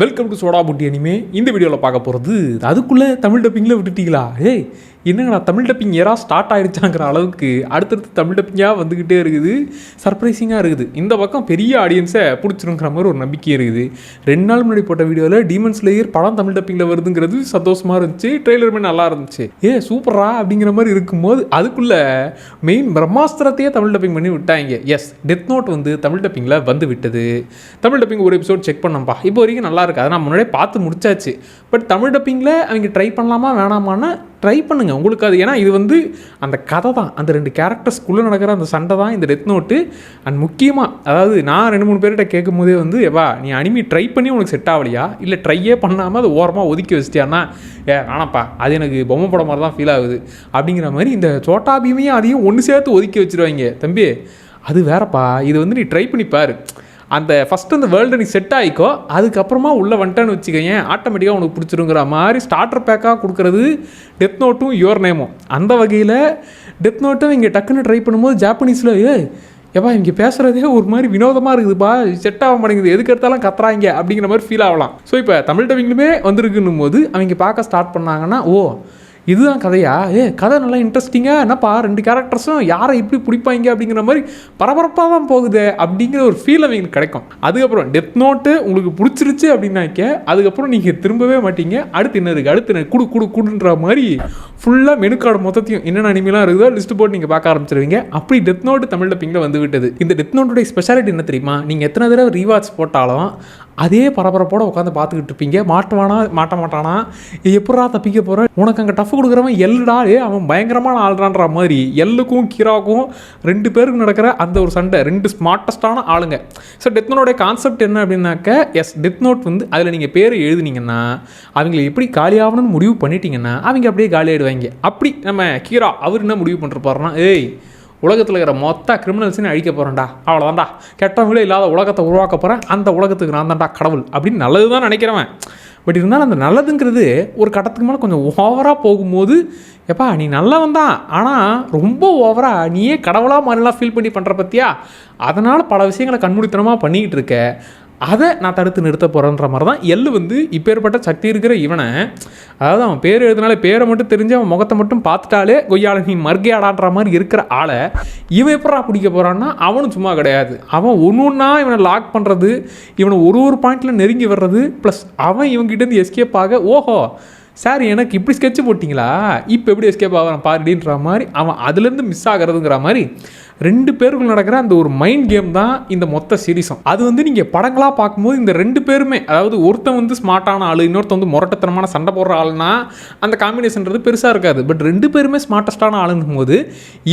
Welcome to soda புட்டி anime இந்த வீடியோவில் பார்க்க போகிறது அதுக்குள்ளே தமிழ் டப்பிங்கில் விட்டுட்டீங்களா? ஏய் என்னங்கண்ணா தமிழ் டப்பிங் ஏரா ஸ்டார்ட் ஆகிடுச்சாங்கிற அளவுக்கு அடுத்தடுத்து தமிழ் டப்பிங்காக வந்துக்கிட்டே இருக்குது. சர்ப்ரைசிங்காக இருக்குது. இந்த பக்கம் பெரிய ஆடியன்ஸை பிடிச்சிருங்கிற மாதிரி ஒரு நம்பிக்கை இருக்குது. ரெண்டு நாள் முன்னாடி போட்ட வீடியோவில் டீமன்ஸ் லேயர் படம் தமிழ் டப்பிங்கில் வருதுங்கிறது சந்தோஷமாக இருந்துச்சு ட்ரெய்லருமே நல்லா இருந்துச்சு. ஏ சூப்பரா அப்படிங்கிற மாதிரி இருக்கும்போது அதுக்குள்ளே மெயின் பிரம்மாஸ்திரத்தையே தமிழ் டப்பிங் பண்ணி விட்டாங்க. எஸ் டெத் நோட் வந்து தமிழ் டப்பிங்கில் வந்து விட்டது. தமிழ் டப்பிங் ஒரு எபிசோட் செக் பண்ணோம்ப்பா. இப்போ வரைக்கும் நல்லா இருக்கு. அதை நான் முன்னாடியே பார்த்து முடிச்சாச்சு. பட் தமிழ் டப்பிங்கில் அவங்க ட்ரை பண்ணலாமா வேணாமான்னு ட்ரை பண்ணுங்கள் உங்களுக்கு அது ஏன்னா இது வந்து அந்த கதை தான். அந்த ரெண்டு கேரக்டர்ஸ்குள்ளே நடக்கிற அந்த சண்டை தான் இந்த டெத் நோட்டு அண்ட் முக்கியமாக அதாவது நான் ரெண்டு மூணு பேர்கிட்ட கேட்கும் போதே வந்து எவா நீ அனிமி ட்ரை பண்ணி உனக்கு செட் ஆகலையா? இல்லை ட்ரையே பண்ணாமல் அதை ஓரமாக ஒதுக்கி வச்சிட்டியான்னா ஏ ஆனாப்பா அது எனக்கு பொம்மை படம் மாதிரி தான் ஃபீல் ஆகுது. அப்படிங்கிற மாதிரி இந்த சோட்டா பீமையும் அதையும் ஒன்று சேர்த்து ஒதுக்கி வச்சுருவாங்க தம்பி அது வேறப்பா. இது வந்து நீ ட்ரை பண்ணி பாரு. அந்த ஃபஸ்ட்டு அந்த வேர்ல்டு நீ செட் ஆகிக்கோ அதுக்கப்புறமா உள்ளே வந்துட்டேன்னு வச்சுக்கோங்க ஆட்டோமேட்டிக்காக உனக்கு பிடிச்சிருங்கிற மாதிரி ஸ்டார்டர் பேக்காக கொடுக்குறது டெத் நோட்டும் யுவர் நேமும் அந்த வகையில் டெத் நோட்டும் இங்கே டக்குன்னு ட்ரை பண்ணும்போது ஜாப்பனீஸில் ஏ ஏப்பா இங்கே பேசுகிறதே ஒரு மாதிரி வினோதமாக இருக்குதுப்பா செட் ஆக மாட்டேங்குது. எதுக்கு எடுத்தாலும் கத்துறாங்க அப்படிங்கிற மாதிரி ஃபீல் ஆகலாம். ஸோ இப்போ தமிழ் டவிங்லுமே வந்திருக்குன்னும் போது அவங்க பார்க்க ஸ்டார்ட் பண்ணாங்கன்னா ஓ இதுதான் கதையா? ஏ கதை நல்லா இன்ட்ரெஸ்டிங்காக என்னப்பா ரெண்டு கேரக்டர்ஸும் யாரை எப்படி பிடிப்பாங்க அப்படிங்கிற மாதிரி பரபரப்பாக தான் போகுது அப்படிங்கிற ஒரு ஃபீல் அவங்களுக்கு கிடைக்கும். அதுக்கப்புறம் டெத் நோட்டு உங்களுக்கு பிடிச்சிருச்சு அப்படின்னாக்க அதுக்கப்புறம் நீங்கள் திரும்பவே மாட்டீங்க. அடுத்து என்ன இருக்குது அடுத்து என்ன? குடு குடு குடுன்ற மாதிரி ஃபுல்லாக மெனு கார்டு மொத்தத்தையும் என்னென்ன அனிமெலாம் இருக்குதோ லிஸ்ட் போட்டு நீங்கள் பார்க்க ஆரம்பிச்சிருவீங்க. அப்படி டெத் நோட்டு தமிழ் டப்பிங்கில் வந்து விட்டது. இந்த டெத் நோட்டுடைய ஸ்பெஷாலிட்டி என்ன தெரியுமா? நீங்கள் எத்தனை தடவை ரீவாட்ச் போட்டாலும் அதே பரபரப்போட உட்காந்து பார்த்துக்கிட்டு இருப்பீங்க. மாட்டுவானா மாட்ட மாட்டானா எப்படா தப்பிக்க போகிறேன் உனக்கு அங்கே டஃப் கொடுக்குறவன் எல்லுடா ஏ அவன் பயங்கரமான ஆள்றான்ற மாதிரி எல்லுக்கும் கீராவுக்கும் ரெண்டு பேருக்கு நடக்கிற அந்த ஒரு சண்டை. ரெண்டு ஸ்மார்ட்டஸ்டான ஆளுங்க. ஸோ டெத் நோட்டோடைய கான்செப்ட் என்ன அப்படின்னாக்க எஸ் டெத் நோட் வந்து அதில் நீங்கள் பேர் எழுதுனீங்கன்னா அவங்களை எப்படி காலியாகணும்னு முடிவு பண்ணிட்டீங்கன்னா அவங்க அப்படியே காலியாகிடுவாங்க ஆயிடுவாங்க அப்படி நம்ம கீரா அவர் என்ன முடிவு பண்ணிருப்பாருன்னா ஏய் உலகத்தில் இருக்கிற மொத்த கிரிமினல்ஸையும் அழிக்க போகிறேன்டா அவ்வளோதான்டா கெட்டவங்களே இல்லாத உலகத்தை உருவாக்க போகிறேன் அந்த உலகத்துக்கு நான் தான்டா கடவுள். அப்படின்னு நல்லது தான் நினைக்கிறவன். பட் இருந்தாலும் அந்த நல்லதுங்கிறது ஒரு கட்டத்துக்கு மேலே கொஞ்சம் ஓவராக போகும்போது எப்பா நீ நல்லவன் தான். ஆனால் ரொம்ப ஓவராக நீயே கடவுளாக மாதிரிலாம் ஃபீல் பண்ணி பண்ணுற பற்றியா அதனால் பல விஷயங்களை கண்மூடித்தனமாக பண்ணிக்கிட்டு இருக்க. அதை நான் தடுத்து நிறுத்த போகிறேன்ற மாதிரி தான் எள்ளு வந்து இப்பேற்பட்ட சக்தி இருக்கிற இவனை அதாவது அவன் பேர் எழுதினாலே பேரை மட்டும் தெரிஞ்சு அவன் முகத்தை மட்டும் பார்த்துட்டாலே கொய்யாள நீ மர்கையாடான்ற மாதிரி இருக்கிற ஆளை இவன் எப்படா பிடிக்க போகிறான்னா அவனும் சும்மா கிடையாது. அவன் ஒன்று ஒன்றா இவனை லாக் பண்ணுறது இவனை ஒரு ஒரு பாயிண்டில் நெருங்கி வர்றது ப்ளஸ் அவன் இவங்கிட்டேருந்து எஸ்கேப் ஆக ஓஹோ சார் எனக்கு இப்படி ஸ்கெட்ச் போட்டிங்களா? இப்போ எப்படி எஸ்கேப் ஆகிறான் பாருடின்ற மாதிரி அவன் அதுலேருந்து மிஸ் ஆகிறதுங்கிற மாதிரி ரெண்டு பேருக்குள் நடக்கிற அந்த ஒரு மைண்ட் கேம் தான் இந்த மொத்த சீரீஸும் அது வந்து நீங்கள் படங்களாக பார்க்கும்போது இந்த ரெண்டு பேருமே அதாவது ஒருத்தன் வந்து ஸ்மார்ட்டான ஆள் இன்னொருத்தன் வந்து முரட்டத்தனமான சண்டை போடுற ஆள்னா அந்த காம்பினேஷன்றது பெருசாக இருக்காது. பட் ரெண்டு பேருமே ஸ்மார்ட்டஸ்டான ஆளுங்கும் போது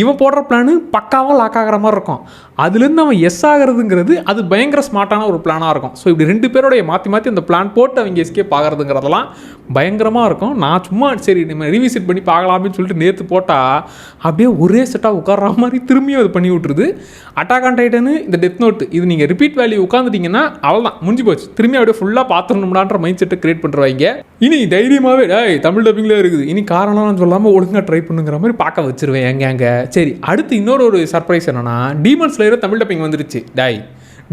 இவன் போடுற பிளானு பக்காவாக லாக் ஆகிற மாதிரி இருக்கும். அதுலேருந்து அவன் எஸ் ஆகிறதுங்கிறது அது பயங்கர ஸ்மார்ட்டான ஒரு பிளானாக இருக்கும். ஸோ இப்படி ரெண்டு பேரோடைய மாற்றி மாற்றி அந்த பிளான் போட்டு அவங்க எஸ்கேப் ஆகிறதுங்கிறதெல்லாம் பயங்கரமாக இருக்கும். நான் சும்மா சரி நம்ம ரிவிசிட் பண்ணி பார்க்கலாம்னு சொல்லிட்டு நேற்று போட்டால் அப்படியே ஒரே செட்டாக உட்கார்ற மாதிரி திரும்பியும் அது பண்ணி விட்டுருது. அட்டாக் ஆன் டைட்டனு இந்த டெத் நோட் இது நீங்கள் ரிப்பீட் வேல்யூ உட்காந்துட்டீங்கன்னா அவ்வளோதான் முடிஞ்சு போச்சு. திரும்பி அப்படியே ஃபுல்லாக பார்த்துடணும்டான்ற மைண்ட் செட்டை கிரியேட் பண்ணுறவங்க இனி தைரியமாகவே டேய் தமிழ் டப்பிங்லேயே இருக்குது. இனி காரணம்னு சொல்லாமல் ஒழுங்காக ட்ரை பண்ணுங்கிற மாதிரி பார்க்க வச்சிருவேன் எங்கே அங்கே சரி அடுத்து இன்னொரு ஒரு சர்ப்ரைஸ் என்னன்னா டீமன் லேயர் தமிழ் டப்பிங் வந்துருச்சு. டாய்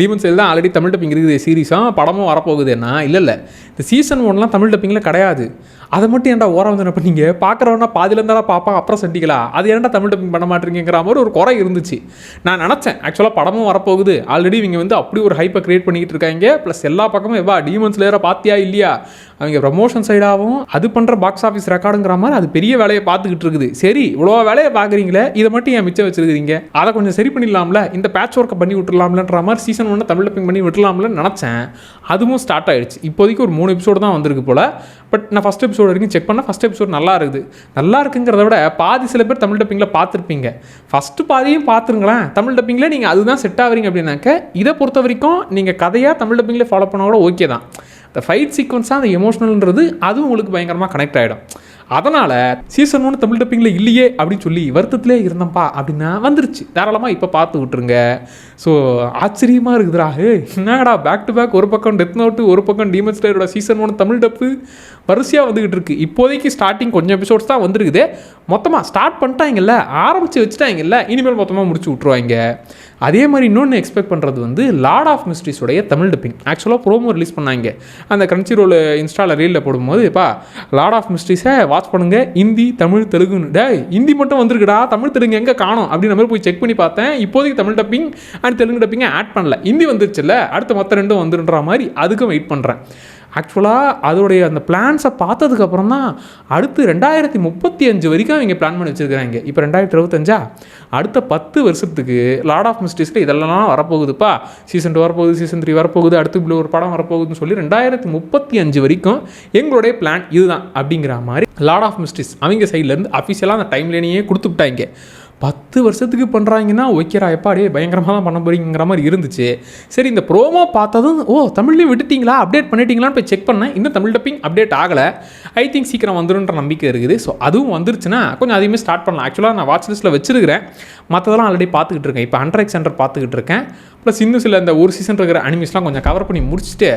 டீமன்ஸ் தான் ஆல்ரெடி தமிழ் டப்பிங் இருக்குது. சீரீஸாக படமும் வரப்போகுதுன்னா இல்லை இல்லை. இந்த சீசன் ஒன்லாம் தமிழ் டப்பிங்கில் கிடையாது. அதை மட்டும் ஏன்டா ஓரம் வந்து பண்ணீங்க பார்க்குறவனா பாதிலேருந்தாலும் இருந்தாலும் பார்ப்பான் அப்புறம் சண்டிகளா அது ஏன்டா தமிழ் டப்பிங் பண்ண மாட்டேங்கிற மாதிரி ஒரு குறை இருந்துச்சு. நான் நினச்சேன். ஆக்சுவலாக படமும் வரப்போகுது. ஆல்ரெடி இவங்க வந்து அப்படி ஒரு ஹைப்பை கிரியேட் பண்ணிக்கிட்டு இருக்காங்க. ப்ளஸ் எல்லா பக்கமும் எவ்வா டீமன்ஸ் லேயரை பார்த்தியா இல்லையா? அவங்க ப்ரமோஷன் சைடாகவும் அது பண்ணுற பாக்ஸ் ஆஃபீஸ் ரெக்கார்டுங்கிற மாதிரி அது பெரிய வேலையை பார்த்துக்கிட்டு இருக்குது. சரி இவ்வளோ வேலையை பார்க்குறீங்களே? இதை மட்டும் ஏன் மிச்சம் வச்சிருக்கீங்க அதை கொஞ்சம் சரி பண்ணிடலாம்ல? இந்த பேட்ச் ஒர்க்கை பண்ணி விட்டுலாம்லன்ற மாதிரி சீசன் ஒன்று தமிழ் டப்பிங் பண்ணி விடலாம்ல நினச்சேன். அதுவும் ஸ்டார்ட் ஆயிடுச்சு. இப்போதைக்கு ஒரு மூணு எபிசோடு தான் வந்திருக்கு போல். பட் நான் ஃபஸ்ட் எபிசோடு வரைக்கும் செக் பண்ணால் ஃபஸ்ட் எபிசோடு நல்லா இருக்குது. நல்லா இருக்குங்கிறத விட பாதி சில பேர் தமிழ் டப்பிங்கில் பார்த்துருப்பீங்க. ஃபஸ்ட்டு பாதியும் பார்த்துருங்களேன். தமிழ் டப்பிங்கில் நீங்கள் அதுதான் செட் ஆகிறீங்க அப்படின்னாக்க இதை பொறுத்த வரைக்கும் நீங்கள் கதையாக தமிழ் டப்பிங்கில் ஃபாலோ பண்ண கூட ஓகே தான். இந்த ஃபைட் சீக்வன்ஸாக அந்த எமோஷனல்ன்றது அதுவும் உங்களுக்கு பயங்கரமாக கனெக்ட் ஆகிடும் அதனால் சீசன் ஒன்று தமிழ் டப்பிங்கில் இல்லையே அப்படின்னு சொல்லி வருத்தத்திலே இருந்தப்பா அப்படின்னா வந்துருச்சு. தாராளமாக இப்போ பார்த்து விட்டுருங்க. ஸோ ஆச்சரியமாக இருக்குதுடா. ஹே என்னடா பேக் டு பேக் ஒரு பக்கம் டெத் நோட்டு ஒரு பக்கம் டீமன் ஸ்லேயரோட சீசன் ஒன் தமிழ் டப்பு வரிசையாக வந்துகிட்டு இருக்கு. இப்போதைக்கு ஸ்டார்டிங் கொஞ்சம் எபிசோட்ஸ் தான் வந்துருக்குது. மொத்தமாக ஸ்டார்ட் பண்ணிட்டாங்கல்ல ஆரம்பித்து வச்சுட்டாங்கல்ல இனிமேல் மொத்தமாக முடிச்சு விட்ருவாங்க அதே மாதிரி இன்னொன்று எக்ஸ்பெக்ட் பண்ணுறது வந்து லார்ட் ஆஃப் மிஸ்ட்ரிஸோடைய தமிழ் டப்பிங் ஆக்சுவலாக ப்ரோமோ ரிலீஸ் பண்ணாங்க. அந்த கிரன்ச்சி ரோல் இன்ஸ்டாவில் ரீலில் போடும்போது இப்போ லார்ட் ஆஃப் மிஸ்ட்ரிஸை வாட்ச் பண்ணுங்கள் ஹிந்தி தமிழ் தெலுங்குன்னு டே ஹிந்தி மட்டும் வந்திருக்குடா. தமிழ் தெலுங்கு எங்கே காணும்? அப்படின்ற மாதிரி போய் செக் பண்ணி பார்த்தேன். இப்போதைக்கு தமிழ் டப்பிங் அண்ட் தெலுங்கு டப்பிங்க ஆட் பண்ணல. ஹிந்தி வந்துருச்சுல்ல அடுத்த மற்ற ரெண்டும் வந்துருன்ற மாதிரி அதுக்கும் வெயிட் பண்ணுறேன் ஆக்சுவலாக அதோடைய அந்த பிளான்ஸை பார்த்ததுக்கப்புறம் தான் அடுத்து ரெண்டாயிரத்தி முப்பத்தி அஞ்சு வரைக்கும் அவங்க பிளான் பண்ணி வச்சுருக்கிறாங்க. இப்போ ரெண்டாயிரத்தி இருபத்தஞ்சா? அடுத்த பத்து வருஷத்துக்கு லார்ட் ஆஃப் மிஸ்டேஸில் இதெல்லாம் வரப்போகுதுப்பா. சீசன் டூ வரப்போகுது சீசன் த்ரீ வரப்போகுது அடுத்து இப்படி ஒரு படம் வரப்போகுதுன்னு சொல்லி ரெண்டாயிரத்தி முப்பத்தி அஞ்சு வரைக்கும் எங்களுடைய பிளான் இதுதான் அப்படிங்கிற மாதிரி லார்ட் ஆஃப் மிஸ்டேஸ் அவங்க சைட்லேருந்து அஃபிஷியலாக அந்த டைம்லேயே கொடுத்துட்டாங்க பத்து வருஷத்துக்கு பண்ணுறாங்கன்னா ஓகேரா எப்பாடி பயங்கரமாக தான் பண்ண போறீங்கிற மாதிரி இருந்துச்சு. சரி இந்த ப்ரோமோ பார்த்ததும் ஓ தமிழ்லேயும் விட்டுட்டிங்களா? அப்டேட் பண்ணிட்டீங்களான்னு போய் செக் பண்ணேன். இன்னும் தமிழ் டப்பிங் அப்டேட் ஆகலை. ஐ திங்க் சீக்கிரம் வந்துடுன்ற நம்பிக்கை இருக்குது. ஸோ அதுவும் வந்துருச்சுன்னா கொஞ்சம் அதையுமே ஸ்டார்ட் பண்ணலாம். ஆக்சுவலாக நான் வாட்ச் லிஸ்ட்டில் வச்சிருக்கிறேன். மற்றதெல்லாம் ஆல்ரெடி பார்த்துக்கிட்டு இருக்கேன். இப்போ ஹண்ட்ரட் சென்டர் பார்த்துக்கிட்டு இருக்கேன். ப்ளஸ் இன்னும் சில இந்த ஒரு சீசன் இருக்கிற அனிமிஸ்லாம் கொஞ்சம் கவர் பண்ணி முடிச்சுட்டு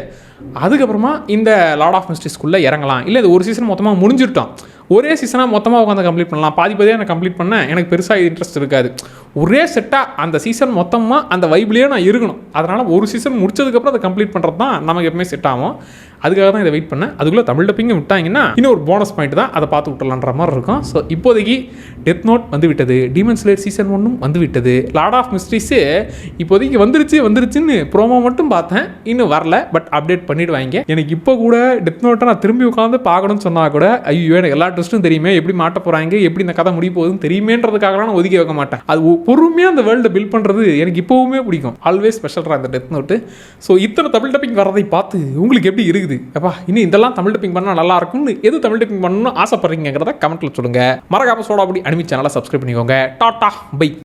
அதுக்கப்புறமா இந்த லார்ட் ஆஃப் மிஸ்ட்ரிஸ்குள்ளே இறங்கலாம். இல்லை இது ஒரு சீசன் மொத்தமாக முடிஞ்சிட்டோம் ஒரே சீசனாக மொத்தமாக உட்காந்து கம்ப்ளீட் பண்ணலாம். பாதி பாதியாக நான் கம்ப்ளீட் பண்ணேன். எனக்கு பெருசாக இன்ட்ரெஸ்ட் இருக்காது. ஒரே செட்டாக அந்த சீசன் மொத்தமாக அந்த வைப்லேயே நான் இருக்கணும். அதனால் ஒரு சீசன் முடிச்சதுக்கப்புறம் அதை கம்ப்ளீட் பண்ணுறது தான் நமக்கு எப்பவுமே செட் ஆகும் அதுக்காக தான் இதை வெயிட் பண்ணேன். அதுக்குள்ளே தமிழ் டப்பிங்க விட்டாங்கன்னா இன்னும் ஒரு போனஸ் பாயிண்ட் தான் அதை பார்த்து விட்டலான்ற மாதிரி இருக்கும். ஸோ இப்போதைக்கு டெத் நோட் வந்து விட்டது டீமன் ஸ்லேட் சீசன் ஒன்றும் வந்து விட்டது லார்ட் ஆஃப் மிஸ்ட்ரிஸு இப்போதைக்கு வந்துருச்சு வந்துருச்சுன்னு ப்ரோமோ மட்டும் பார்த்தேன். இன்னும் வரல பட் அப்டேட் பண்ணிடுவாங்க. எனக்கு இப்போ கூட டெத் நோட்டை நான் திரும்பி உட்காந்து பார்க்கணும்னு சொன்னால் கூட ஐயோ எனக்கு எல்லா ட்ரெஸ்ட்டும் தெரியுமே. எப்படி மாட்ட போகிறாங்க எப்படி இந்த கதை முடிய போகுதுன்னு தெரியுமேன்றதுக்காகலாம் நான் ஒதுக்கி வைக்க மாட்டேன். அது பொறுமையாக அந்த வேர்ல்டை பில்ட் பண்ணுறது எனக்கு இப்போவுமே பிடிக்கும். ஆல்வேஸ் ஸ்பெஷல்ரா அந்த டெத் நோட்டு ஸோ இத்தனை தமிழ் டப்பிங் வரதை பார்த்து உங்களுக்கு எப்படி இருக்குது? அப்பா இன்னும் இதெல்லாம் தமிழ் டப்பிங் பண்ணால் நல்லா இருக்கும்னு எது தமிழ் டப்பிங் பண்ணணும்னு ஆசைப்படுறீங்கிறத கமெண்ட்டில் சொல்லுங்கள் மறக்காம சோடா அப்படி அனிமி சேனலை சப்ஸ்கிரைப் பண்ணிக்கோங்க. Tata bye